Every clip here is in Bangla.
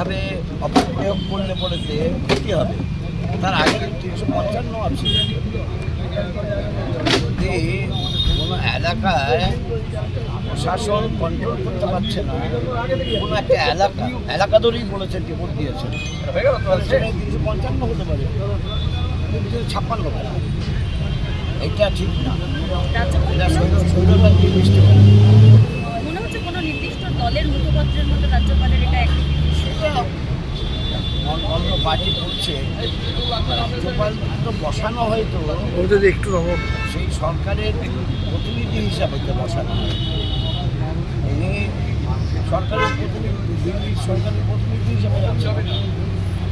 এইভাবে অপপ্রয়োগ করলে পড়েতে ক্ষতি হবে, তার আগে তিনশো পঞ্চান্ন আছে। যদি কোনো এলাকায় প্রশাসন কন্ট্রোল করতে পারছে না, কোনো একটা এলাকা এলাকা ধরেই বলেছেন রিপোর্ট দিয়েছেন তিনশো পঞ্চান্ন হতে পারে। তিনশো ছাপ্পান্ন পারে এটা ঠিক না। এটা শৈল- শৈলতান্ত্রিক মনে হচ্ছে কোনো নির্দিষ্ট দলের মুখপত্রের মতো রাজ্যপালের এটা অন্য পার্টি করছে। রাজ্যপাল তো বসানো হয়তো। ওদের একটু সেই সরকারের প্রতিনিধি হিসাবে তো বসানো হয়। সরকারের প্রতিনিধি দিল্লির সরকারের প্রতিনিধি হিসাবে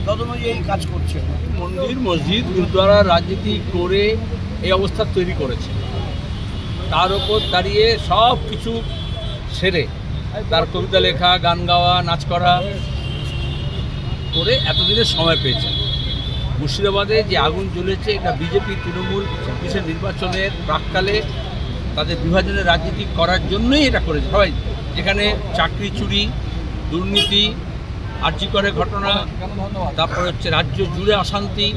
তদনুযায়ী কাজ করছেন মন্দির মসজিদ গুরুদ্বারা রাজনীতি করে এই অবস্থা তৈরি করেছে। তার ওপর দাঁড়িয়ে সব কিছু সেরে। তার কবিতা লেখা গান গাওয়া নাচ করা করে এতদিনের সময় পেয়েছে মুর্শিদাবাদে যে আগুন জ্বলেছে, এটা বিজেপি, তৃণমূল ছাব্বিশের নির্বাচনের প্রাককালে তাদের বিভাজনের রাজনীতি করার জন্যই এটা করেছে। সবাই যেখানে চাকরি, চুরি, দুর্নীতি আর্যিকরের ঘটনা, তারপর হচ্ছে রাজ্য জুড়ে অশান্তি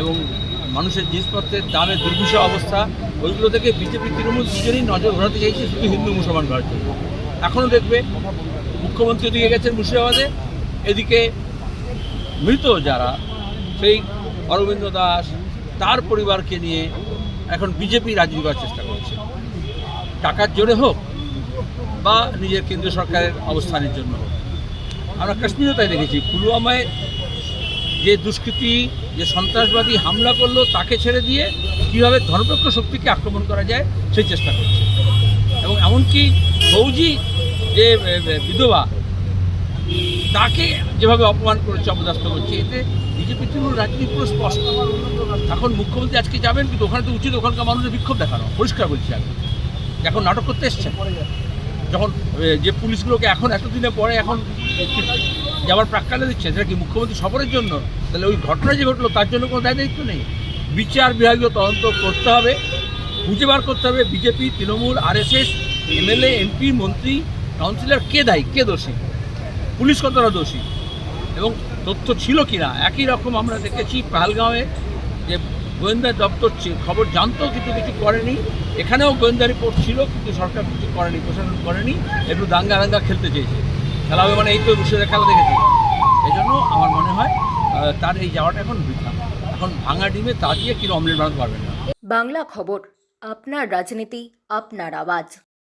এবং মানুষের জিনিসপত্রের দামের দুর্বিষহ অবস্থা, ওইগুলো থেকে বিজেপি, তৃণমূল দুজনেই নজর ঘোরাতে চাইছে শুধু হিন্দু মুসলমান জন্য এখনও দেখবে, মুখ্যমন্ত্রী ওদিকে গেছেন মুর্শিদাবাদে, এদিকে মৃত যারা, সেই অরবিন্দ দাস তার পরিবারকে নিয়ে এখন বিজেপি রাজনীতি করার চেষ্টা করছে। টাকার জোরে হোক বা নিজের কেন্দ্রীয় সরকারের অবস্থানের জন্য হোক। আমরা কাশ্মীরেও তাই দেখেছি, পুলওয়ামায় যে দুষ্কৃতী, যে সন্ত্রাসবাদী হামলা করল, তাকে ছেড়ে দিয়ে কীভাবে ধর্মপক্ষ শক্তিকে আক্রমণ করা যায়, সেই চেষ্টা করছে। এবং এমনকি ফৌজি যে বিধবা তাকে যেভাবে অপমান করেছে অপদাস্ত করছে, এতে বিজেপি তৃণমূল রাজনীতি পুরো স্পষ্ট। এখন মুখ্যমন্ত্রী আজকে যাবেন, কিন্তু ওখানে তো উচিত ওখানকার মানুষের বিক্ষোভ দেখানো। পরিষ্কার বলছি আমি। এখন নাটক করতে এসছেন। যখন যে পুলিশগুলোকে এখন এতদিনে পরে এখন যাওয়ার প্রাক্কালে দিচ্ছে সেটা কি মুখ্যমন্ত্রী সফরের জন্য? তাহলে ওই ঘটনা যে ঘটলো, তার জন্য কোনো দায় দায়িত্ব নেই। বিচার বিভাগীয় তদন্ত করতে হবে, খুঁজে বার করতে হবে BJP, Trinamool, RSS, MLA, MP, মন্ত্রী, কাউন্সিলর, কে দায়ী, কে দোষী? পুলিশ কতটা দোষী। এবং তথ্য ছিল কি না একই রকম আমরা দেখেছি পাহালগাঁওয়ে যে গোয়েন্দা দপ্তর খবর জানতো কিন্তু কিছু করেনি। এখানেও গোয়েন্দা রিপোর্ট ছিল, কিন্তু সরকার কিছু করেনি, প্রশাসন করেনি, একটু দাঙ্গা দাঙ্গা খেলতে চেয়েছে। খেলা হবে মানে এই তো রুশিয়ার খেলা দেখেছি। এই জন্য আমার মনে হয় তার এই যাওয়াটা এখন বৃথা। এখন ভাঙা ডিমে তা দিয়ে কিনো অমলেট বানাতে পারবেন না। বাংলা খবর, আপনার রাজনীতি, আপনার আওয়াজ।